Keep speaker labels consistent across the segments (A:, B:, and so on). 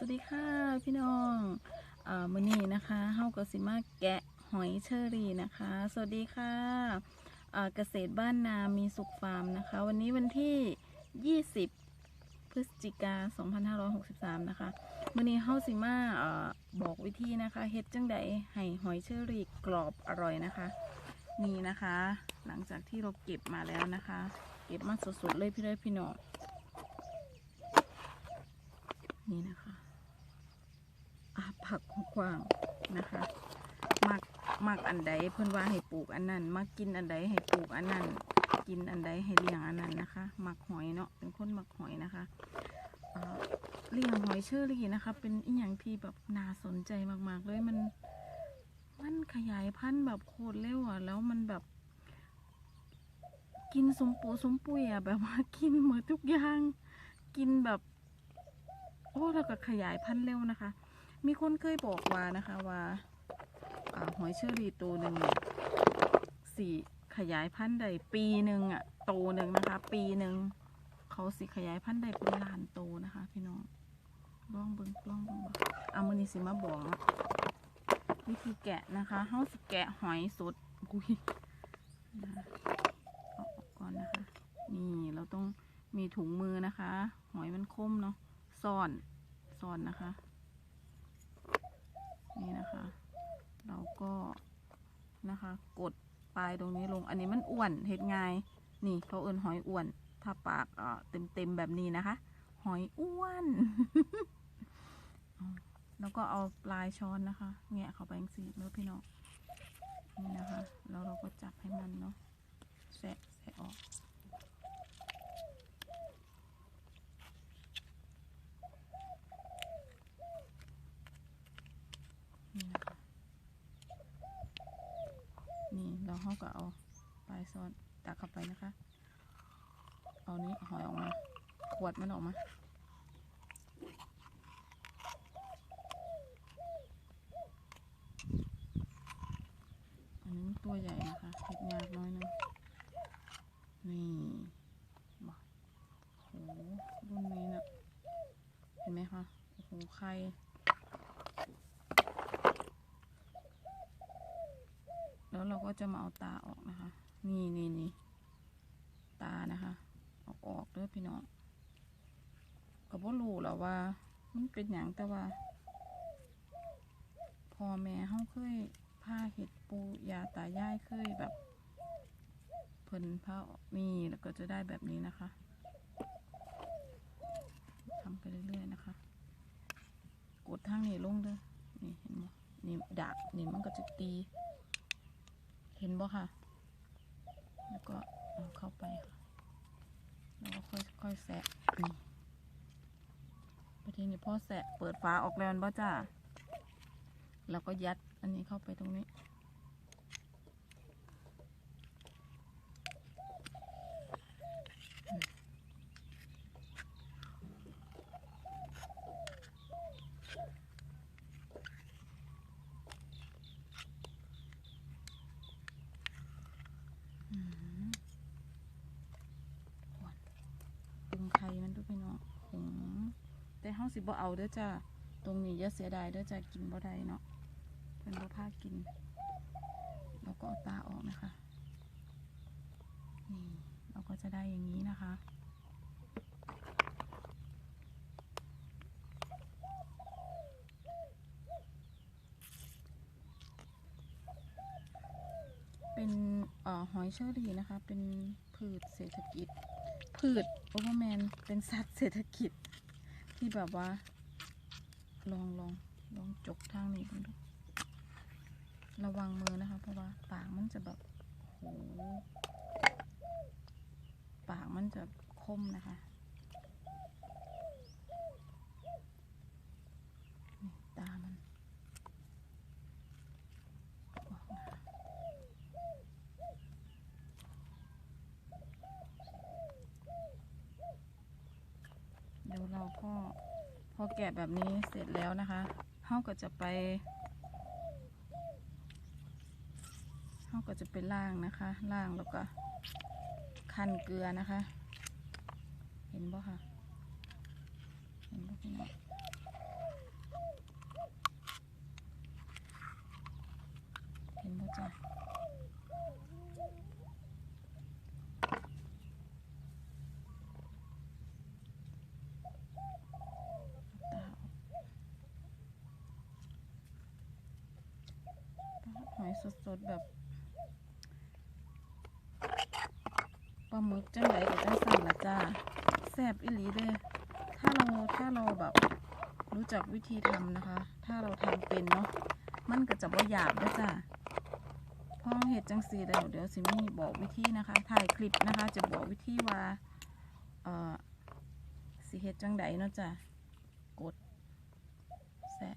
A: สวัสดีค่ะพี่น้องอ่ามื้อนี้นะคะเฮาก็สิมาแกะหอยเชอรี่นะคะ สวัสดีค่ะอ่าเกษตรบ้านนามีสุขฟาร์มนะคะ วันนี้วันที่ 20 พฤศจิกา2563 นะคะมื้อนี้เฮาสิมาอ่าบอกวิธีนะคะเฮ็ดจังใดให้หอยเชอรี่กรอบอร่อยนะคะ นี่นะคะ หลังจากที่เราเก็บมาแล้วนะคะ เก็บมาสดๆเลยพี่เลยพี่น้องนี่นะคะ ผักกว้างนะคะมักมักอันใดเพื่อนว่าให้ปลูกอันนั้นมักกินอันใดให้ปลูกอันนั้นกินอันใดให้เลี้ยงอันนั้นนะคะมักหอยเนาะเป็นคนมักหอยนะคะเลี้ยงหอยเชอรี่นะคะ เป็นอีหยังที่แบบน่าสนใจมากๆเลยมันมันขยายพันธุ์แบบโคตรเร็วอะแล้วมันแบบ กินสมปูสมปุยอะแบบว่ากินเหมดทุกอย่าง กินแบบ โอ้แล้วก็ขยายพันธุ์เร็วนะคะ มีคนเคยบอกว่านะคะว่าอหอยเชอรี่ตัวหนึ่งสี่ขยายพันธุ์ได้ปีหนึ่งอะโตวหนึ่งนะคะ ปีหนึ่งเขาสิขยายพันธุ์ได้เป็นล้านโตวนะคะ พี่น้องลองเบิ้งลองเบิ้งเอามือนี้สิมาบอกวิธีแกะนะคะเฮาสิแกะหอยสดอุ้ยนะเอาออกก่อนนะคะ นี่เราต้องมีถุงมือนะคะ หอยมันคมเนาะซ่อนซ่อนนะคะ นี่นะคะ เรา ก็นะคะ กดปลายตรงนี้ลง อันนี้มันอ้วนเห็ดง่ายนี่เขาเอิ้นหอยอ้วน ถ้าปากเอ่อเต็มแบบนี้นะคะ หอยอ้วน แล้วก็เอาปลายช้อนนะคะแงะเข้าไปงสีเมื่อพี่น้องนี่นะคะ แล้วเราก็จับให้มันเนาะแสะแสะออก นี่นะคะ นี่เราเขา ก็เอาปลายซ้อนตักเข้าไปนะคะ เอานี้หอยออกมา ขวดมันออกมา อันนี้ตัวใหญ่นะคะเห็ดยากน้อยนึง นี่บอกโหรุ่นนี้นะเห็นไหมคะ โอ้โห ไข่ แล้ว เราก็จะมาเอาตาออกนะคะ นี่นี่นี่ตานะคะเอาออกเด้อพี่น้องก็บ่รู้หรอว่า มันเป็นอย่างแต่ว่าพ่อแม่เขาเคยพาเห็ดปูยาตายายเคยแบบ เพิ่นพานี่แล้วก็จะได้แบบนี้นะคะทำไปเรื่อยๆนะคะ กดทางนี้ลงเด้อนี่เห็นไหมนี่ดักนี่มันก็จะตี เห็นบ่ค่ะ แล้วก็เอาเข้าไปค่ะแล้วก็ค่อยค่อยแสะประเทศนี้พ่อแสะเปิดฝาออกแล้วบ่จ้าแล้วก็ยัดอันนี้เข้าไปตรงนี้ อืมหวานปรุงไข่มันด้วยพี่น้องหงแต่ เฮาสิบ่เอาเด้อจ้าตรงนี้อย่าเสียดายเด้อจ้ากินบ่ได้เนาะเพิ่นบ่พากินแล้วก็เอาตาออกนะคะนี่เราก็จะได้อย่างนี้นะคะเป็นออหอยเชอรี่นะคะ เป็นพืชเศรษฐกิจ พืชโอเวอร์แมน เป็นสัตว์เศรษฐกิจ ที่แบบว่า ลองลองลองจกทางนี้กันดู ระวังมือนะคะ เพราะว่าปากมันจะแบบโหปากมันจะคมนะคะ ก็พอแกะแบบนี้เสร็จแล้วนะคะเขาก็จะไปเขาก็จะไปล่างนะคะล่างแล้วก็คั่นเกลือนะคะ เห็นบ่ค่ะเห็นบ่พี่น้องเห็นบ่จ้ะ หอยสดๆแบบปลาหมึกจังไดก็จังสั่นละจ้าแซ่บอีหลีเด้ถ้าเราถ้าเราแบบรู้จักวิธีทำนะคะ ถ้าเราทำเป็นเนาะมันก็จะบ่หยาบด้อจ้าพอเห็ดจังสีแล้วเดี๋ยวสิมีบอกวิธีนะคะ ถ่ายคลิปนะคะ จะบอกวิธีว่าเอ่อสิเฮ็ดจังไดเนาะจ้ะกดแซะ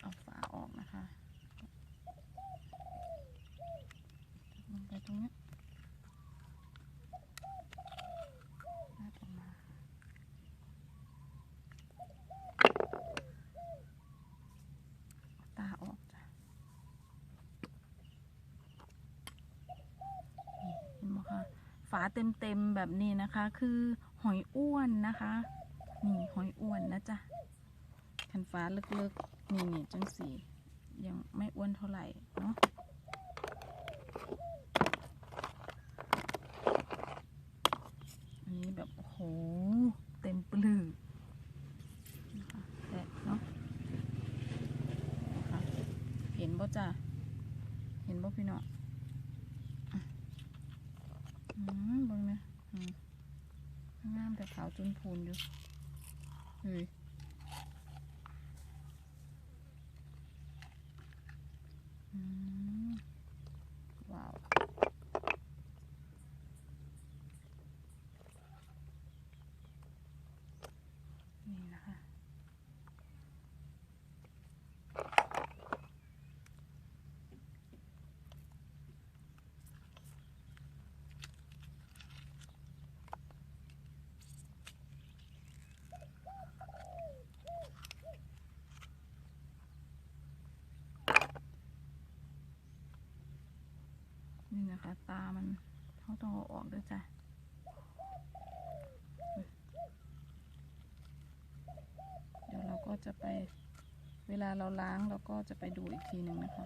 A: เอาฝาออกนะคะลงไปตรงเนี้ยลาดออกมาเอาตาออกจ้ะนี่เห็นไหมคะ ฝา เต็มๆแบบนี้นะคะ คือหอยอ้วนนะคะ นี่หอยอ้วนนะจ๊ะคันฟ้าลึกๆ นี่นี่จังสียังไม่อ้วนเท่าไหร่เนาะอันนี้แบบโอ้โหเต็มปลือแตะเนาะเห็นบ่จ้ะเห็นบ่พี่น้อง เบิ่งนะงามแต่ขาวจนพูนอยู่เฮ้ยว้าวนี่นะคะ นะคะ ตามันเขาต้องเอาออกด้วยจ้ะเดี๋ยวเราก็จะไปเวลาเราล้างเราก็จะไปดูอีกทีหนึ่งนะคะ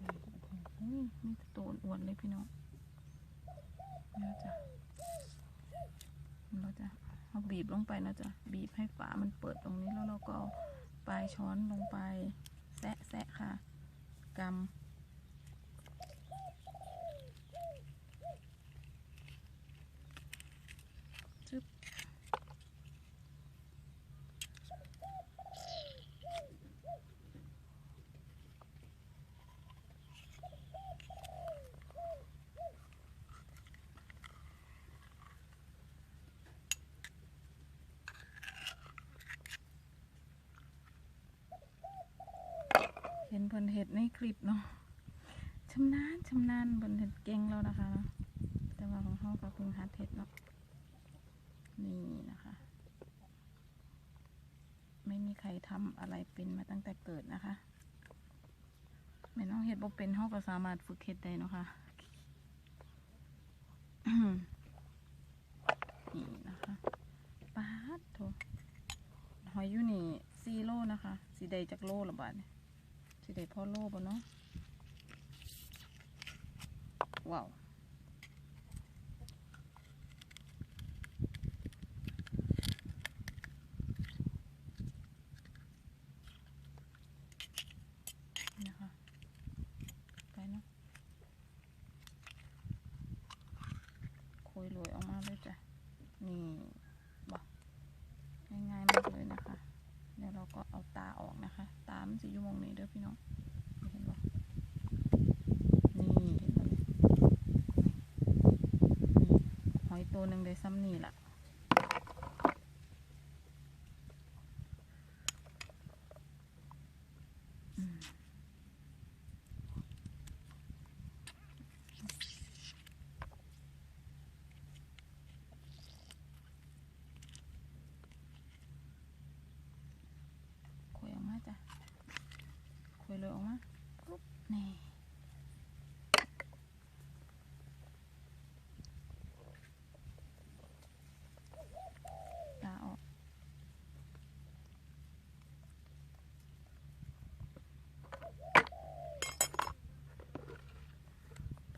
A: อืมโอ้โหนี่ตัวอ้วนเลยพี่น้องเนี่ยจ้ะเราจะเอาบีบลงไปนะจ๊ะบีบให้ฝามันเปิดตรงนี้แล้วเราก็เอาปลายช้อนลงไปแซะแซะค่ะกำ จึ๊บ เห็นเพิ่นเห็ดในคลิปเนาะชำนาญชำนาญเพิ่นเห็ดเก่งแล้วนะคะเนาะแต่ว่าของเขาก็เพิ่งหัดเห็ดเนาะนี่นะคะ ไม่มีใครทำอะไรเป็นมาตั้งแต่เกิดนะคะแม่น้องเห็ดบ่เป็นเขาก็สามารถฝึกเห็ดได้เนาะคะนี่นะคะปาดโถหอยอยู่นี่ซีโลนะคะ สีใดจากโลละบาทเนี่ย สีใดพ่อโลบ่เนาะว้าว นี่นะคะ ไปเนาะโคุยรวยออกมาเลยจ้ะ นี่บอกง่ายๆมากเลยนะคะ เดี๋ยวเราก็เอาตาออกนะคะ ตามันจะอยู่มองนี้ เด้อพี่น้องเห็นบอกนี่เห็นบ่เนี่ยนี่หอยตัวหนึ่งได้ซ้ำนี่ล่ะ อืม ขวยออกมาจ้ะขวย เลยออกมาปุ๊บนี่าออก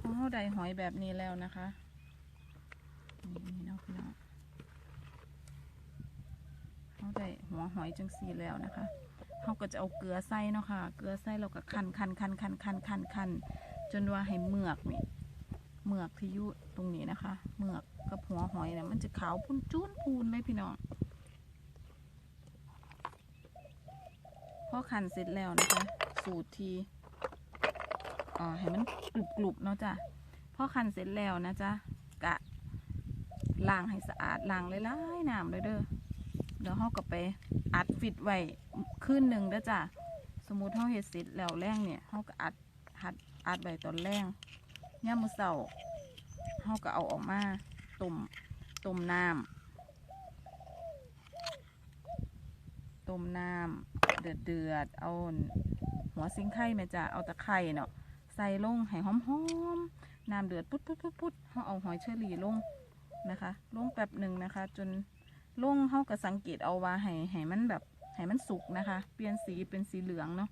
A: พอได้หอยแบบนี้แล้วนะคะ นี่เนาะพี่น้องเขาได้หัวหอยจังสีแล้วนะคะ เขาก็จะเอาเกลือใส่เนาะค่ะ เกลือใส่แล้วก็คันคันคันคันคันคันคันจนว่าให้เมือกนี่เมือกที่ยู่ตรงนี้นะคะ เมือกกับหัวหอยเนี่ยมันจะขาวพุ่นจุนพูนเลยพี่น้องพอคันเสร็จแล้วนะคะ สูตรทีอ่าให้มันกรุบๆเนาะจ้ะพอคันเสร็จแล้วนะจ๊ะกะล้างให้สะอาดล้างเลยล้ายๆน้ำเลยเด้อเดี๋ยวเราก็ไปอัดฟิตไว้ คืนหนึ่งเด้อจ้ะสมมุติเราเฮ็ดเสร็จแล้วแรงเนี่ยเราก็อัดหัดอัดไว้ตอนแรงย่ามือเช้าเราก็เอาออกมาต้มต้มน้ำต้มน้ำเดือดเดือดเอาหัวซิงไข่แม่จ้ะเอาตะไคร่เนาะใส่ลงให้หอมๆน้ำเดือดปุ๊ดปุ๊ดปุ๊ดปุ๊ดเราเอาหอยเชอรี่ลงนะคะ ลงแป๊บหนึ่งนะคะ จนลงเขาก็สังเกตเอาว่าให้ให้มันแบบ ให้มันสุกนะคะ เปลี่ยนสีเป็นสีเหลืองเนาะ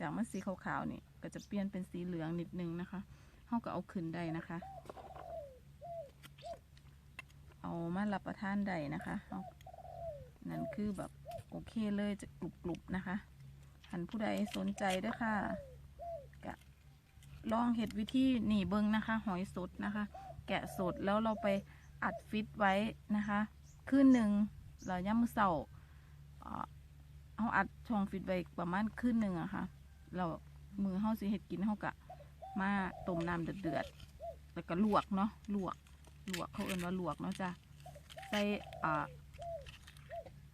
A: จากมันสีขาวๆนี่ก็จะเปลี่ยนเป็นสีเหลืองนิดนึงนะคะเขาก็เอาขึ้นได้นะคะ เอามารับประทานได้นะคะเอานั่นคือแบบโอเคเลยจะกรุบๆนะคะหันผู้ใดสนใจด้วยค่ะกะลองเห็ดวิธีหนีเบิงนะคะ หอยสดนะคะ แกะสดแล้วเราไปอัดฟิตไว้นะคะ คืนหนึ่งเราย่ำมือเสาร์ เอ่อเอาอัดช่องฟิตไว้ประมาณคืนหนึ่งอะค่ะเรามือเฮาสิเห็ดกินเฮากะมาต้มน้ำเดือดๆแล้วก็ลวกเนาะลวกลวกเขาเอิ้นว่าลวกเนาะจ้ะใส่อ่า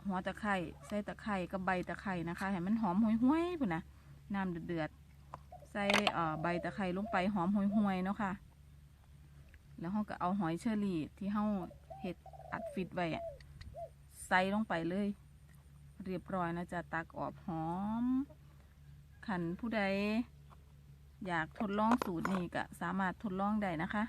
A: หัวตะไคร่ใส่ตะไคร่กับใบตะไคร่นะคะให้มันหอมห่วยๆพุ่นนะน้ำเดือดๆใส่อ่าใบตะไคร่ลงไปหอมห่วยๆเนาะค่ะ แล้วเราก็เอาหอยเชอรี่ที่เราเห็ดอัดฟิตไว้อะใส่ลงไปเลย เรียบร้อยนะจ๊ะตักออกหอม ขันผู้ใด อยากทดลองสูตรนี้ก็สามารถทดลองได้นะคะ